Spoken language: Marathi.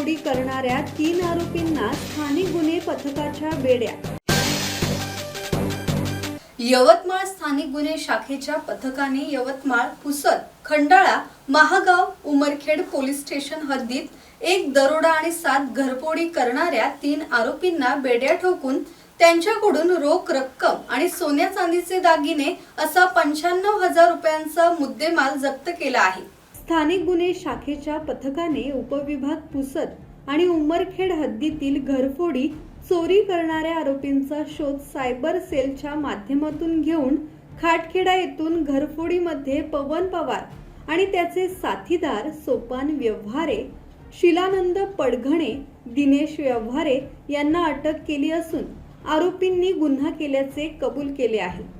तीन आरोपींना स्थानिक गुन्हे पथकाच्या बेड्या. यवतमाळ स्थानिक गुन्हे शाखेच्या पथकाने यवतमाळ पुसद खंडाळा महागाव उमरखेड पोलीस स्टेशन हद्दीत एक दरोडा आणि सात घरपोडी करणाऱ्या तीन आरोपींना बेड्या ठोकून त्यांच्याकडून रोख रक्कम आणि सोन्या चांदीचे दागिने असा पंच्याण्णव हजार रुपयांचा मुद्देमाल जप्त केला आहे. स्थानिक गुन्हे शाखेच्या पथकाने उपविभाग पुसद आणि उमरखेड हद्दीतील घरफोडी चोरी करणाऱ्या आरोपींचा शोध सायबर सेलच्या माध्यमातून घेऊन खाटखेडा येथून घरफोडीमध्ये पवन पवार आणि त्याचे साथीदार सोपान व्यवहारे शिलानंद पडघणे दिनेश व्यवहारे यांना अटक केली असून आरोपींनी गुन्हा केल्याचे कबूल केले आहे.